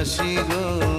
হাসিরো